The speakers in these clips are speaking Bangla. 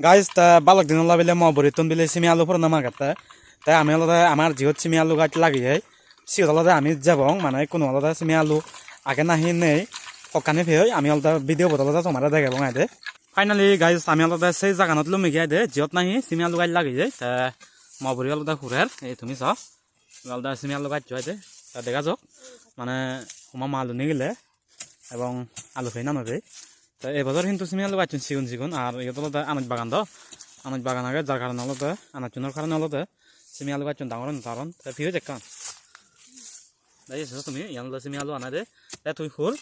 গাইজ তা বালক দিন ওলা বেলে মবরি তুন বেলে সিমি আলু ফোর নামার গাতে। তাই আমি আলাদা আমার জিহত সিমি আলু গাছ লাগিয়ে সিহত আলাদা আমি যাব মানে কোনো আলাদা সিমি আলু আগে নাহি নেই। সকানে ফেই আমি আলাদা ভিডিও বদলাদা তোমার দেখাবো আইদে ফাইনালি গাইজ আমি আলাদা সেই জাগানত লুমি গিয়ে দে জিহত নাহি সিমি আলু গাছ লাগিয়ে তা মবরি আলাদা ঘুরের এই তুমি চাও। আলাদা সিমি আলু গাছ দে। তা দেখা যাক মানে সোমা আলু নিয়ে গেলে, এবং আলু ফেই নামাবে তো এবছর কিন্তু সিমি আলু গাছ সিগুন সিগুন আর ইয়ত হলো আনাজ বাগান তো। আনাজ বাগান আগে যার কারণে হলো আনাজ চুনোর কারণে হলো সিমি আলু গাছ ডাঙর কারণ তা ফিরে দেখ কান। দেখেছ তুমি, ইয়ান সিমি আলু আনা দে। তা তুই ফুল।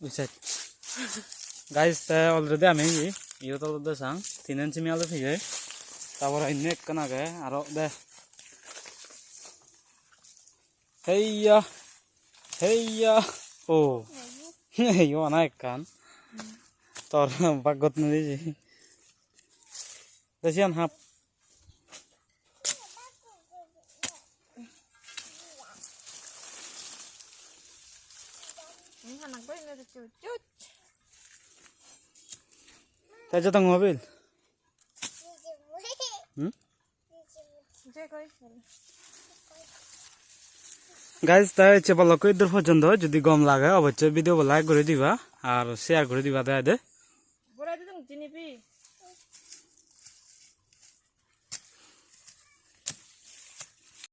বুঝছে গাইজ অলরেডি আমি ইয়ত হলো দে চাং তিন সিমি আলু ফিরে। তারপর অন্য একখান আগে, আরও দে। হেইয়া। হেইয়া ও এই অনা একখান তোর বাগত নিয়েছি দেখি আন হাফ Ini গাইজ তাই হচ্ছে বলো দূর পর্যন্ত? যদি গম লাগে, অবশ্যই ভিডিও লাইক করে দিবা, আর শেয়ার করে দিবা দেয় দে।